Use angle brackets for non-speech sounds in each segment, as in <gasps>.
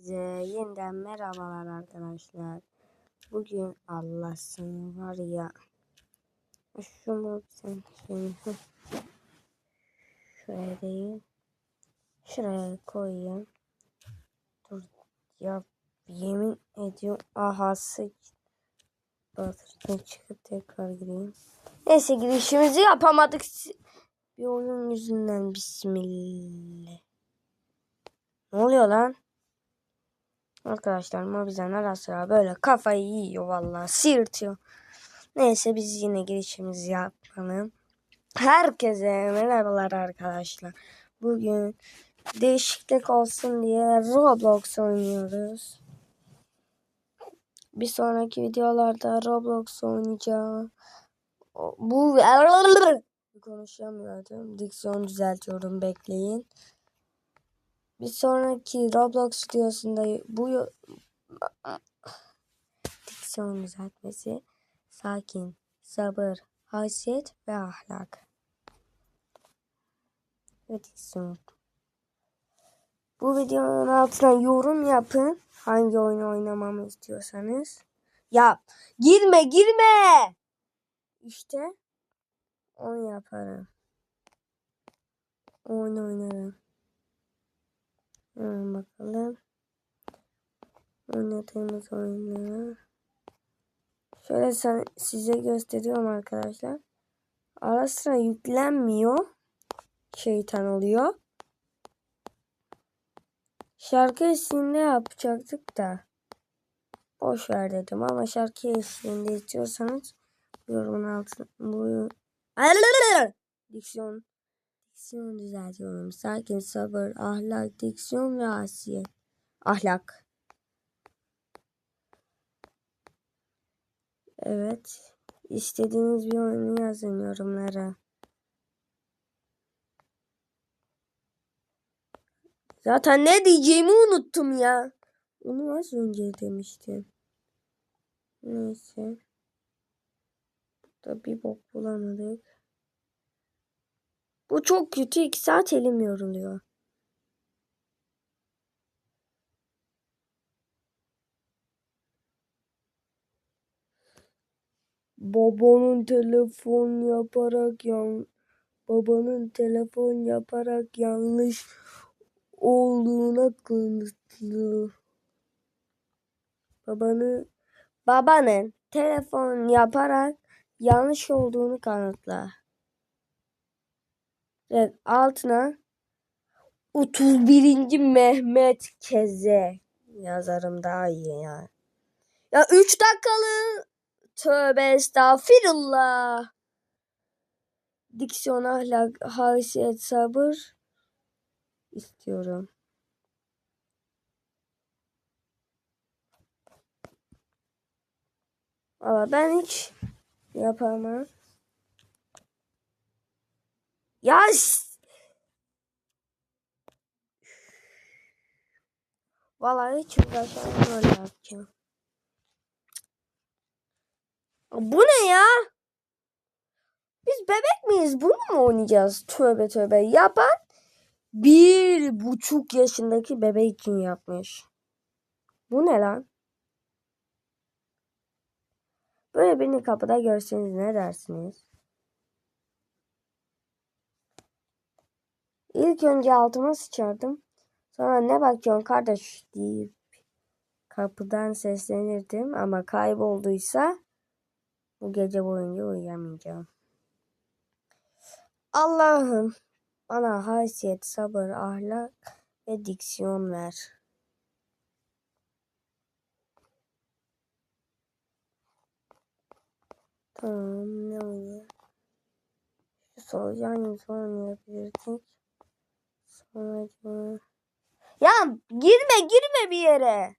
Size yeniden merhabalar arkadaşlar. Bugün Allah seni var ya. Şunu sen şimdi şuraya değil. Şuraya koyayım. Dur ya yemin ediyorum aha sıç. Batırdan çıkıp tekrar gireyim. Neyse girişimizi yapamadık. Bir oyun yüzünden bismillah. Ne oluyor lan? Arkadaşlar Mobizen ara sıra böyle kafayı yiyor vallahi sıyırtıyor. Neyse biz yine girişimizi yapalım. Herkese merhabalar arkadaşlar. Bugün değişiklik olsun diye Roblox oynuyoruz. Bir sonraki videolarda Roblox oynayacağım. Bu <laughs> konuşamıyordum. Diksiyon düzeltiyorum bekleyin. Bir sonraki Roblox videosunda bu yo- diksiyon düzeltmesi sakin, sabır, haysiyet ve ahlak. Ve diksiyon. Bu videonun altına yorum yapın. Hangi oyunu oynamamı istiyorsanız. Ya girme girme. İşte onu yaparım. Oyun oynarım. Hemen bakalım. Oynadığımız oyunları. Şöyle size gösteriyorum arkadaşlar. Ara sıra yüklenmiyor. Şeytan oluyor. Şarkı eşliğinde yapacaktık da. Boş ver dedim ama şarkı eşliğinde istiyorsanız yorumun altına bu diksiyon diksiyon düzeltiyorum. Sakin, sabır, ahlak, diksiyon ve asiyet. Ahlak. Evet. İstediğiniz bir oyunu yazın yorumlara. Zaten ne diyeceğimi unuttum ya. Onu az önce demiştim. Neyse. Burada bir bok bulamadık. Bu çok kötü. iki saat elim yoruluyor. Babanın telefon yaparak yan babanın telefon yaparak yanlış olduğuna kanıtlı. Babanı babanın telefon yaparak yanlış olduğunu kanıtla. Evet, altına 31. Mehmet Keze yazarım daha iyi ya. Ya 3 dakikalı tövbe estağfirullah. Diksiyon, ahlak, haysiyet, sabır istiyorum. Valla ben hiç yapamam. Ya Vallahi hiç uğraşamam öyle yapacağım. Bu ne ya? Biz bebek miyiz? Bunu mu oynayacağız? Tövbe tövbe. Yapan bir buçuk yaşındaki bebek için yapmış. Bu ne lan? Böyle birini kapıda görseniz ne dersiniz? İlk önce altıma sıçardım. Sonra ne bakıyorsun kardeş deyip kapıdan seslenirdim ama kaybolduysa bu gece boyunca uyuyamayacağım. Allah'ım bana haysiyet, sabır, ahlak ve diksiyon ver. Tamam ne oynayalım? Şu solucan yüzü oynayabilirdik. Ya girme girme bir yere.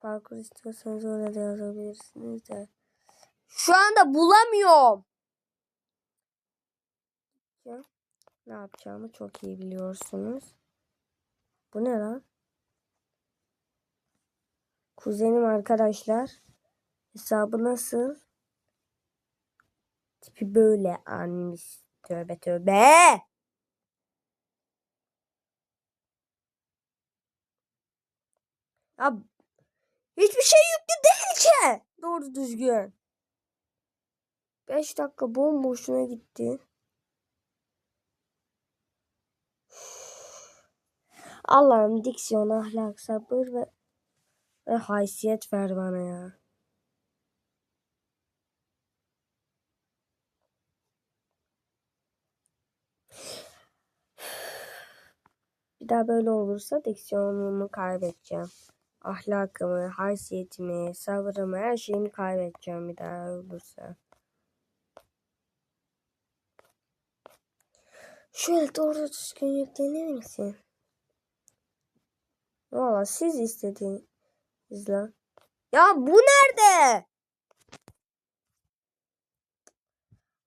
Parkur istiyorsanız öyle de yazabilirsiniz de. Şu anda bulamıyorum. Ne yapacağımı çok iyi biliyorsunuz. Bu ne lan? Kuzenim arkadaşlar. Hesabı nasıl? Tipi böyle annesi. Tövbe tövbe. Ya hiçbir şey yüklü değil ki. Doğru düzgün. 5 dakika bomboşuna gitti. Allah'ım diksiyon, ahlak, sabır ve, ve haysiyet ver bana ya. Bir daha böyle olursa diksiyonumu kaybedeceğim. Ahlakımı, haysiyetimi, sabrımı, her şeyimi kaybedeceğim bir daha olursa. Şöyle doğru düzgün yüklenir misin? Valla siz istediğiniz lan. Ya bu nerede?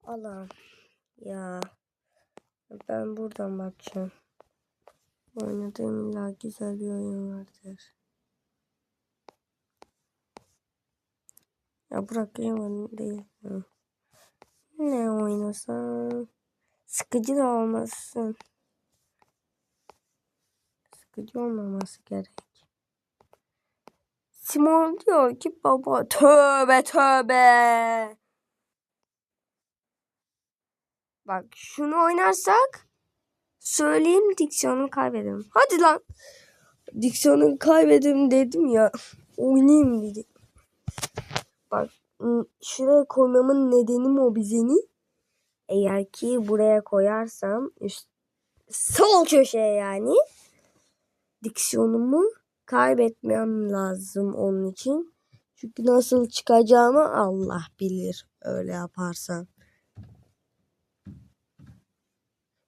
Allah'ım. Ya. Ben buradan bakacağım. Oynadığım illa güzel bir oyun vardır. Ya bırak yaman değil. Ne oynasam? Sıkıcı da olmasın. Sıkıcı olmaması gerek. Simon diyor ki baba tövbe tövbe. Bak şunu oynarsak söyleyeyim diksiyonumu kaybederim. Hadi lan. Diksiyonumu kaybedim dedim ya. Oynayayım dedim. Bak şuraya koymamın nedeni mobizeni. Eğer ki buraya koyarsam üst, sol köşeye yani diksiyonumu kaybetmem lazım onun için. Çünkü nasıl çıkacağımı Allah bilir öyle yaparsam.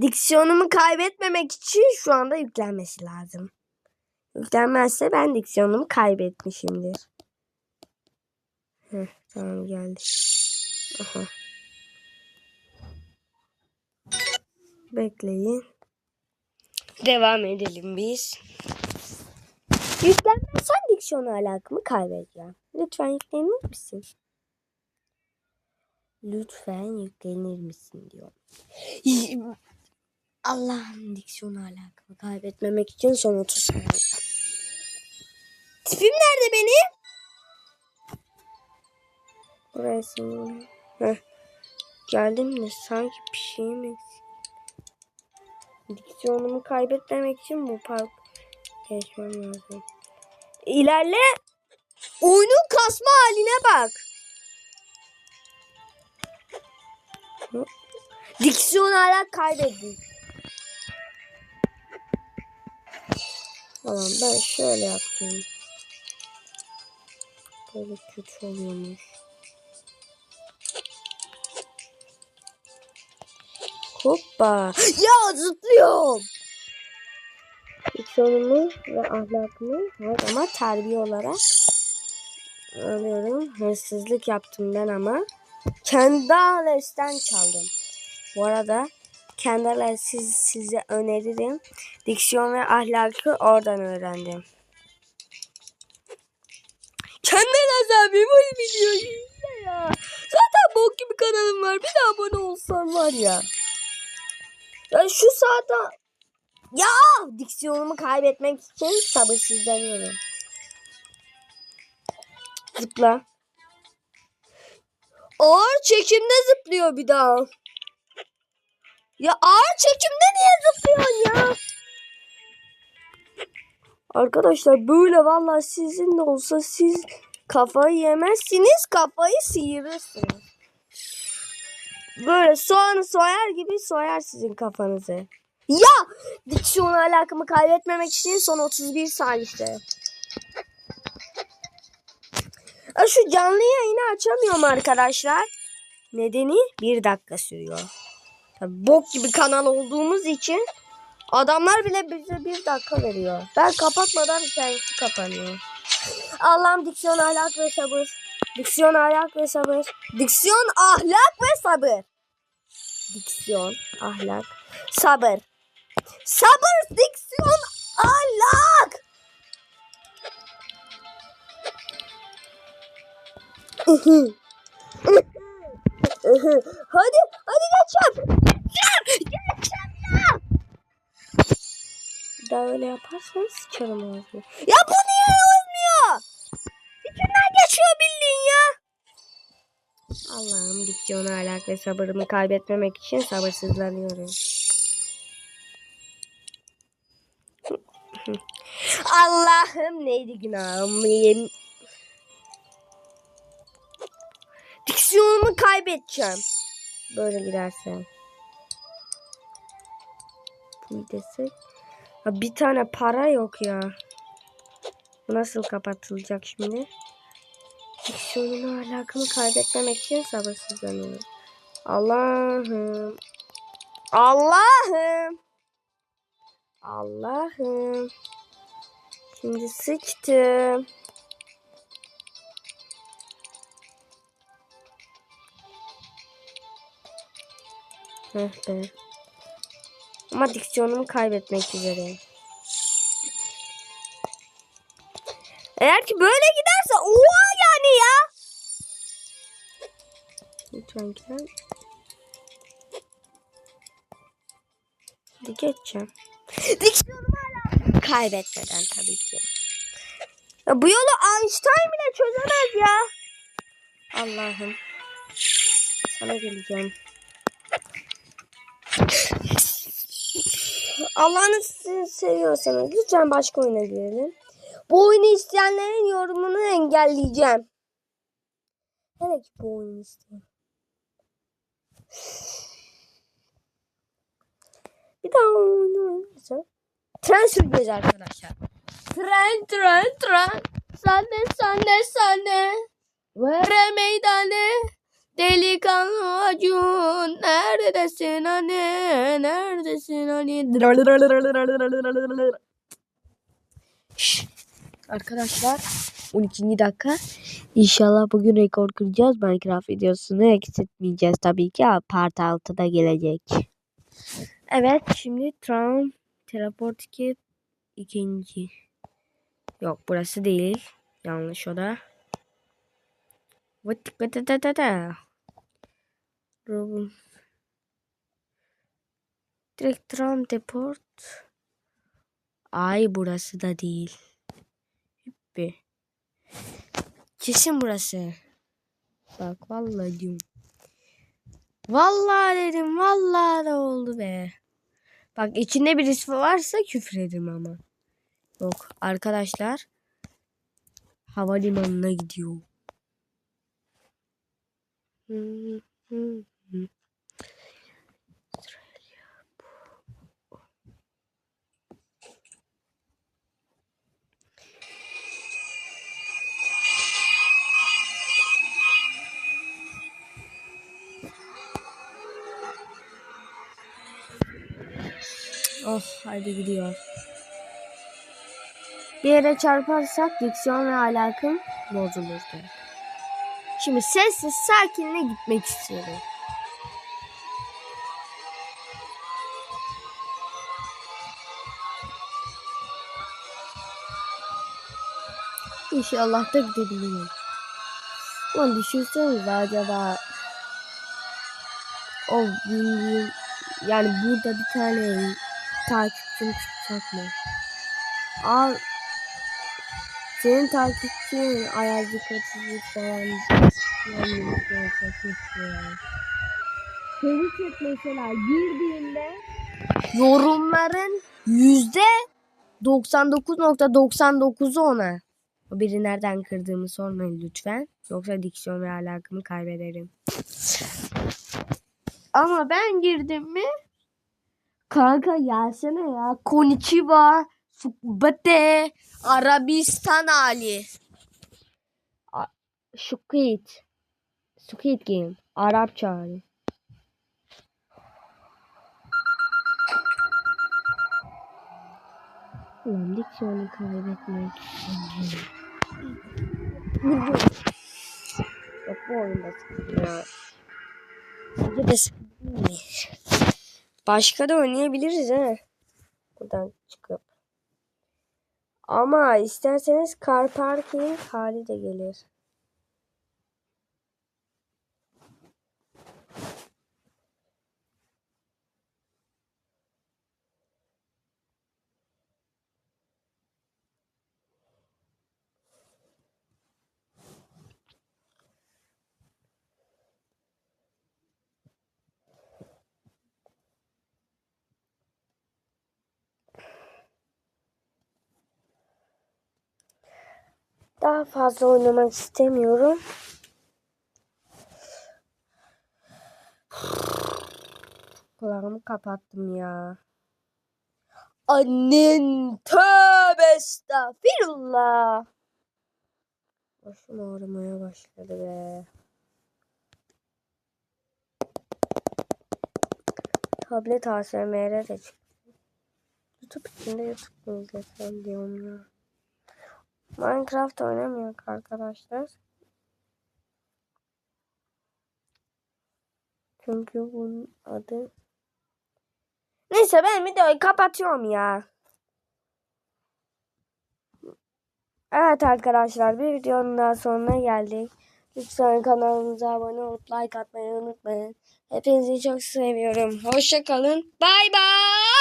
Diksiyonumu kaybetmemek için şu anda yüklenmesi lazım. Yüklenmezse ben diksiyonumu kaybetmişimdir. Heh, tamam geldi. Aha. Bekleyin. Devam edelim biz. Yüklenmezsen diksiyonu alakamı kaybedeceğim. Lütfen yüklenir misin? Lütfen yüklenir misin diyor. Allah'ım diksiyonu alakamı kaybetmemek için son 30 saniye. Tipim nerede benim? Sanırım. Heh. Geldim de sanki bir şeyim eksik. Diksiyonumu kaybetmemek için bu park geçmem lazım. İlerle. Oyunun kasma haline bak. Diksiyon hala kaybettim. Tamam ben şöyle yapacağım. Böyle kötü oluyormuş. Hoppa. <gasps> Ya zıplıyorum. Diksiyonumu ve ahlakımı her ama terbiye olarak alıyorum. Hırsızlık yaptım ben ama. Kendi Ales'ten çaldım. Bu arada kendi Ales siz, size öneririm. Diksiyon ve ahlakı oradan öğrendim. Kendi Ales abi bu videoyu ya. Zaten bok gibi kanalım var. Bir de abone olsan var ya. Ya şu saatte ya diksiyonumu kaybetmek için sabırsızlanıyorum. Zıpla. Ağır çekimde zıplıyor bir daha. Ya ağır çekimde niye zıplıyorsun ya? Arkadaşlar böyle vallahi sizin de olsa siz kafayı yemezsiniz kafayı sıyırırsınız. Böyle soğanı soyar gibi soyar sizin kafanızı. Ya diksiyon alakamı kaybetmemek için son 31 saniyede. Ya Şu canlı yayını açamıyorum arkadaşlar. Nedeni bir dakika sürüyor. Bok gibi kanal olduğumuz için adamlar bile bize bir dakika veriyor. Ben kapatmadan kendisi kapanıyor. Allah'ım diksiyon, ahlak ve sabır. Diksiyon, ahlak ve sabır. Diksiyon, ahlak ve sabır. Diksiyon, ahlak, sabır. Sabır, diksiyon, ahlak. <laughs> hadi, hadi geçeceğim. Geçeceğim, geçeceğim ya. Daha öyle yaparsanız sıçarım ağzını. Ya bu niye olmuyor? İçinden geçiyor bildiğin ya. Allah'ım diksiyonu ahlak ve sabırımı kaybetmemek için sabırsızlanıyorum. <laughs> Allah'ım neydi günahım? Diksiyonumu kaybedeceğim. Böyle giderse. Bu desek. Ha, bir tane para yok ya. Bu nasıl kapatılacak şimdi? Diksiyonumu alakamı kaybetmemek için sabırsızlanıyorum. Allah'ım. Allah'ım. Allah'ım. Şimdi sıçtım. Heh <laughs> be. Ama diksiyonumu kaybetmek üzereyim. Eğer ki böyle giderse oha yani ya. Lütfen gel. Hadi geçeceğim. Diksiyonumu hala kaybetmeden tabii ki. Ya bu yolu Einstein bile çözemez ya. Allah'ım. Sana geleceğim. Allah'ını se- seviyorsanız lütfen başka oyuna girelim. Bu oyunu isteyenlerin yorumunu engelleyeceğim. Hele ki bu oyunu isteyen. Bir daha oyunu oynayacağım. Tren süreceğiz arkadaşlar. Tren tren tren. Sahne sahne sahne. Vere meydane. Delikanlı Acun. Neredesin anne? Neredesin anne. Arkadaşlar 12. dakika. İnşallah bugün rekor kıracağız. Minecraft videosunu eksiltmeyeceğiz tabii ki. Part 6'da gelecek. Evet şimdi Tram Teleport 2 ikinci. Yok burası değil. Yanlış o da Vıt Robin. Direkt tram deport. Ay burası da değil. Hüppi. Kesin burası. Bak vallahi diyorum. Vallahi dedim vallahi da oldu be. Bak içinde birisi varsa küfür ederim ama. Yok arkadaşlar. Havalimanına gidiyor. Hmm. Oh hadi gidiyor. Bir yere çarparsak diksiyon ve alakım bozulur. Şimdi sessiz sakinle gitmek istiyorum. İnşallah da gidebilirim. Ulan düşünsenize acaba o bildiğim yani burada bir tane takipçim çıkacak mı? Al senin takipçin ayazcı katıcı falan yani Seni çek mesela girdiğinde yorumların yüzde 99.99'u ona. O biri nereden kırdığımı sormayın lütfen. Yoksa diksiyon ve alakamı kaybederim. Ama ben girdim mi? Kanka gelsene ya. Konnichiwa. Sukbete. Arabistan Ali. Squid. Squid Game. Arapça Ali. Ulan diksiyonu kaybetmek. Yok bu. Başka da oynayabiliriz ha. Buradan çıkıp. Ama isterseniz car parking hali de gelir. Daha fazla oynamak istemiyorum. Kulağımı kapattım ya. Annen tövbe estağfirullah. Başım ağrımaya başladı be. Tablet ASMR de çıktı. YouTube içinde YouTube mu izlesem diyorum ya. Minecraft oynamıyor arkadaşlar. Çünkü bunun adı... Neyse ben videoyu kapatıyorum ya. Evet arkadaşlar bir videonun daha sonuna geldik. Lütfen kanalımıza abone olup like atmayı unutmayın. Hepinizi çok seviyorum. Hoşçakalın. Bay bay.